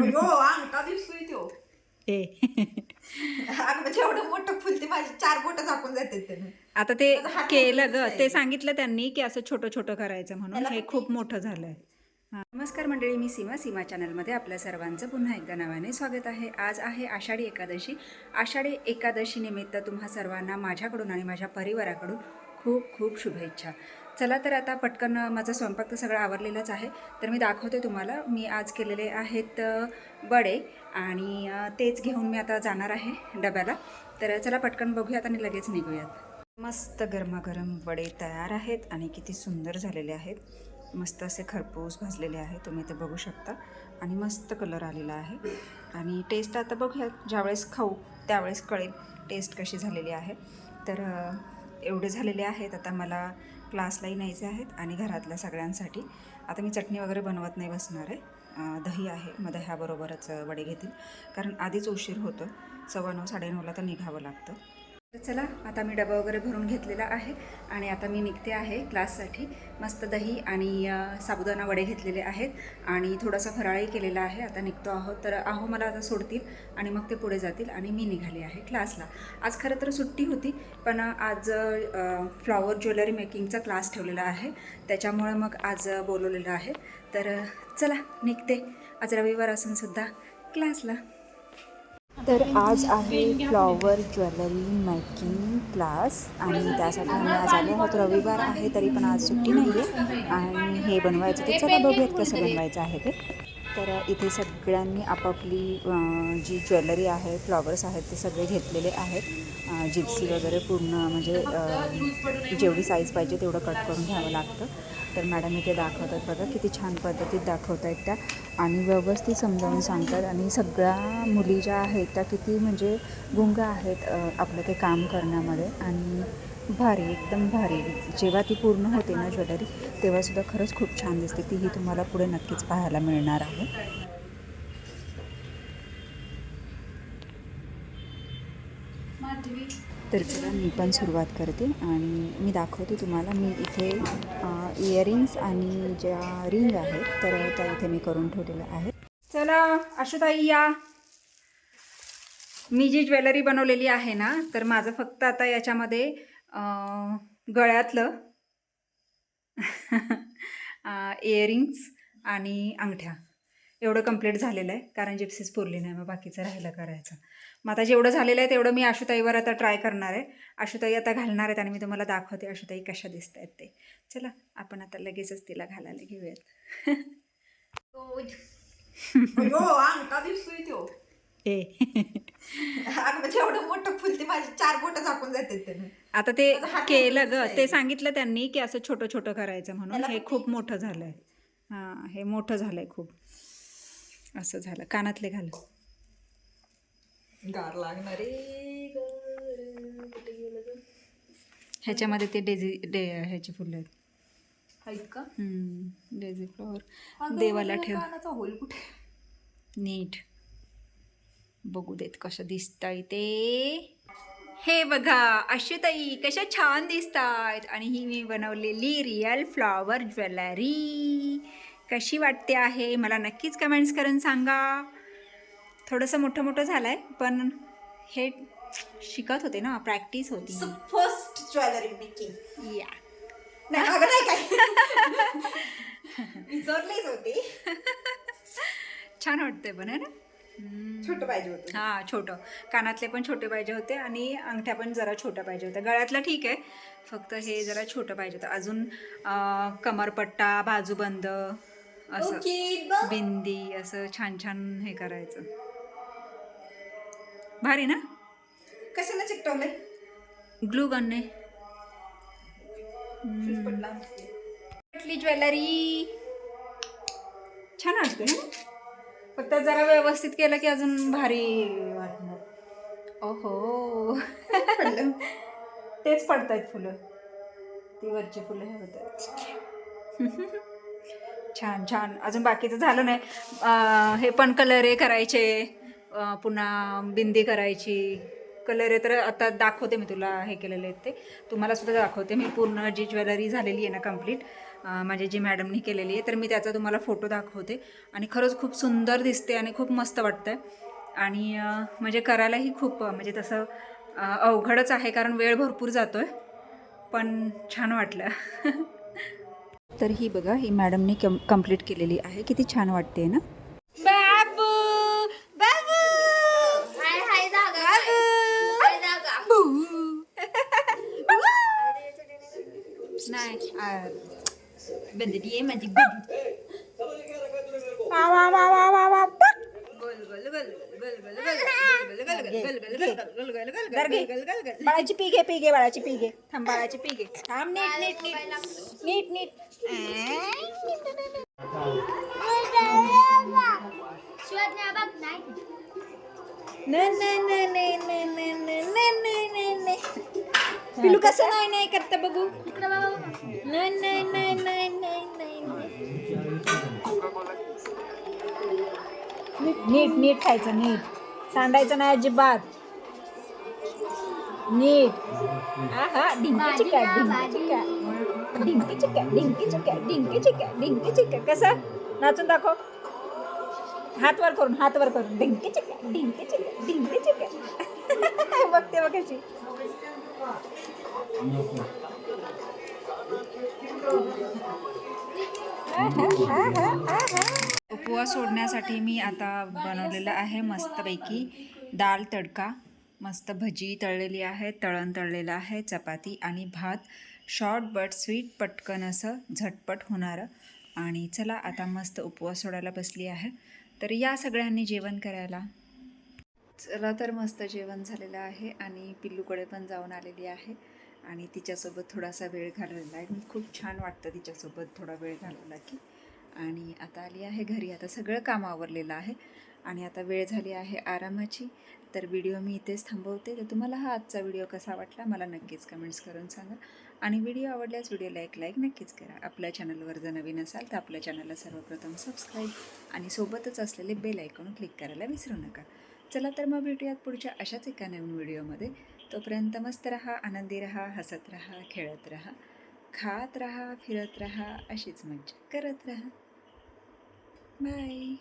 अयो अंगठा दिसतोय तो ए. म्हणजे एवढं मोठं फुल ते माझी चार बोट झाकून जाते त्याने. आता ते माझा हात केलं ग. ते सांगितलं त्यांनी की असं छोटं छोटं करायचं म्हणून. त्याला हे पण खूप मोठं झालंय. हा. नमस्कार मंडळी मी सीमा. सीमा चॅनलमध्ये आपल्या सर्वांचं पुन्हा एकदा नव्याने स्वागत आहे. आज आहे आषाढी एकादशी. आषाढी एकादशी निमित्त तुम्हा सर्वांना माझ्याकडून आणि माझ्या परिवाराकडून खूप खूप शुभेच्छा. चला तर आता पटकन माझा स्वयंपाक तर सगळं आवरलेलाच आहे. तर मी दाखवते तुम्हाला. मी आज केलेले आहेत वडे आणि तेच घेऊन मी आता जाणार आहे डब्याला. तर चला पटकन बघूयात आणि लगेच निघूयात. मस्त गरमागरम वडे तयार आहेत आणि किती सुंदर झालेले आहेत. मस्त असे खरपूस भाजलेले आहेत. तुम्ही ते बघू शकता. आणि मस्त कलर आलेला आहे. आणि टेस्ट आता बघूयात. ज्यावेळेस खाऊ त्यावेळेस कळेल टेस्ट कशी झालेली आहे. तर एवढे झालेले आहेत. आता मला क्लासलाही न्यायचे आहेत आणि घरातल्या सगळ्यांसाठी. आता मी चटणी वगैरे बनवत नाही बसणार आहे. दही आहे. मग दह्याबरोबरच वडे घेतील. कारण आधीच उशीर होतो सव्वा नऊ साडेनऊला तर निघावं लागतं. तर चला आता मी डबा वगैरे भरून घेतलेला आहे आणि आता मी निघते आहे क्लाससाठी. मस्त दही आणि साबुदाणा वडे घेतलेले आहेत आणि थोडासा फराळही केलेला आहे. आता निघतो आहोत. तर आहो मला आता सोडतील आणि मग ते पुढे जातील आणि मी निघाली आहे क्लासला. आज खरं तर सुट्टी होती पण आज फ्लॉवर ज्वेलरी मेकिंगचा क्लास ठेवलेला आहे. त्याच्यामुळं मग आज बोलवलेलं आहे. तर चला निघते. आज रविवार असूनसुद्धा क्लासला. तर आज आहे फ्लॉवर ज्वेलरी मेकिंग क्लास आणि त्यासाठी आम्ही आज आलो आहोत. रविवार आहे तरी पण आज सुट्टी नाही आहे आणि हे बनवायचं ते चला बघूयात कसं बनवायचं आहे ते. तर इथे सगळ्यांनी आपापली जी ज्वेलरी आहे फ्लॉवर्स आहेत ते सगळे घेतलेले आहेत. जिप्सी वगैरे पूर्ण म्हणजे जेवढी साईज पाहिजे तेवढं कट करून घ्यावं लागतं. तर मॅडम इथे दाखवतात बघा किती छान पद्धतीत दाखवत आहेत त्या. आणि व्यवस्थित समजावून सांगतात. आणि सगळ्या मुली ज्या आहेत त्या किती म्हणजे गुंग आहेत आपलं ते काम करण्यामध्ये. आणि भारी एकदम भारी. जेव्हा ती पूर्ण होते ना ज्वेलरी तेव्हासुद्धा खरंच खूप छान दिसते. तीही तुम्हाला पुढे नक्कीच पाहायला मिळणार आहे. तर चला मी पण सुरुवात करते आणि मी दाखवते तुम्हाला. मी इथे इयरिंग्स आणि ज्या रिंग आहेत तर त्या इथे मी करून ठेवलेल्या आहेत. चला अशुताई या. मी जी ज्वेलरी बनवलेली आहे ना तर माझं फक्त आता याच्यामध्ये गळ्यातलं इयरिंग्स आणि अंगठ्या. एवढं कंप्लीट झालेलं आहे कारण जिप्सीस पुरली नाही मग बाकीचं राहिलं करायचं. मग आता जेवढं झालेलं आहे तेवढं मी आशुताईवर आता ट्राय करणार आहे. आशुताई आता घालणार आहेत आणि मी तुम्हाला दाखवते आशुताई कशा दिसत आहेत ते. चला आपण आता लगेचच तिला घालायला घेऊयात. ए. म्हणजे एवढं मोठं फुल ते माझी चार बोट झाकून जाते त्याने आता ते केलं ग. ते सांगितलं त्यांनी की असं छोटं छोटं करायचं म्हणून. हे खूप मोठं झालंय. हां हे मोठं झालंय खूप. असं झालं. कानातले घाल. गार लागणार ह्याच्यामध्ये ते डेझी डे ह्याची फुलं आहेत. आहेत का? Daisy flower. देवाला ठेव. होल कुठे? नीट. बघू देत कसं दिसतंय ते. हे बघा अश्वताई कशा छान दिसतायत. आणि ही मी बनवलेली रिअल फ्लॉवर ज्वेलरी कशी वाटते आहे? मला नक्कीच कमेंट्स करून सांगा. थोडंसं मोठं मोठं झालं आहे पण हे शिकत होते ना प्रॅक्टिस होती फर्स्ट ज्वेलरी मेकिंग या नाही अगं नाही काय विचारलेच होते. छान वाटते पण आहे ना. छोट पाहिजे होतं. हां छोटं. कानातले पण छोटे पाहिजे होते आणि अंगठ्या पण जरा छोट्या पाहिजे होत्या. गळ्यातलं ठीक आहे. फक्त हे जरा छोटं पाहिजे होतं. अजून अं, कमरपट्टा बाजूबंद असं ओके बिंदी असं छान छान हे करायचं. भारी ना? कशाला चिकटवलंय? ग्लू गनने पडला ज्वेलरी? छान वाटते ना? फक्त जरा व्यवस्थित केलं की अजून भारी वाटणार ओहो. तेच पडतायत फुलं. ती वरची फुलं हे होत छान छान. अजून बाकीचं झालं नाही. हे पण कलर हे करायचे पुन्हा बिंदी करायची. कलर आहे तर आता दाखवते मी तुला हे केलेले आहेत ते. तुम्हाला सुद्धा दाखवते मी. पूर्ण जी ज्वेलरी झालेली आहे ना कंप्लीट म्हणजे जी मॅडमनी केलेली आहे तर मी त्याचा तुम्हाला फोटो दाखवते. आणि खरंच खूप सुंदर दिसते आणि खूप मस्त वाटतं आणि अं, म्हणजे करायलाही खूप म्हणजे तसं अवघडच आहे कारण वेळ भरपूर जातो आहे पण छान वाटलं. तर ही बघा ही मॅडमनी कम कंप्लीट केलेली आहे. किती छान वाटते ना? बाबू! बाबू! हाय हाय जागा हाय. जागा. नाही बदरी माझी बाळाची पी घे पी घे बाळाची पी थांब बाळाची पी थांब नीट नीट नीट नीट नीट नाही पिलू कसं नाही नाही करता बघू. नाही नाही नाही नाही नाही नाही. नीट नीट खायचं नीट. सांडायचं नाही अजिबात. नीट. हा हा ढिंकी चिक्या ढिंकी चिक्या. ढिंकी चिक्या ढिंकी चिक्या ढिंकी डिंकी ढिंकी चिक्या. कसं? नाचून दाखव. हात वर करून हात वर करून. डिंकी चिक्या डिंकी चिक्या डिंकी चिक्या. बघते बघ कशी उपवास सोडण्यासाठी मी आता बनवलेलं आहे मस्तपैकी दाल तडका. मस्त भजी तळलेली आहे तळण तळलेलं आहे चपाती आणि भात. शॉर्ट बट स्वीट पटकन असं झटपट होणारं. आणि चला आता मस्त उपवास सोडायला बसली आहे. तर या सगळ्यांनी जेवण करायला. चला तर मस्त जेवण झालेलं आहे आणि पिल्लूकडे पण जाऊन आलेली आहे. आणि तिच्यासोबत थोडासा वेळ घालवलेला आहे. मी खूप छान वाटतं तिच्यासोबत थोडा वेळ घालवला की. आणि आता आली आहे घरी. आता सगळं काम आवरलेलं आहे. आणि आता वेळ झाली आहे आरामाची. तर व्हिडिओ मी इथेच थांबवते. तर तुम्हाला हा आजचा व्हिडिओ कसा वाटला? मला नक्कीच कमेंट्स करून सांगा. आणि व्हिडिओ आवडल्यास व्हिडिओला एक लाईक नक्कीच करा. आपल्या चॅनलवर जर नवीन असाल तर आपल्या चॅनलला सर्वप्रथम सबस्क्राईब आणि सोबतच असलेले बेल आयकॉन क्लिक करायला विसरू नका. चला तर मग भेटूयात पुढच्या अशाच एका नवीन व्हिडिओमध्ये तोपर्यंत मस्त रहा आनंदी रहा हसत रहा खेळत रहा खात रहा फिरत रहा अशीच मज्जा करत रहा. बाय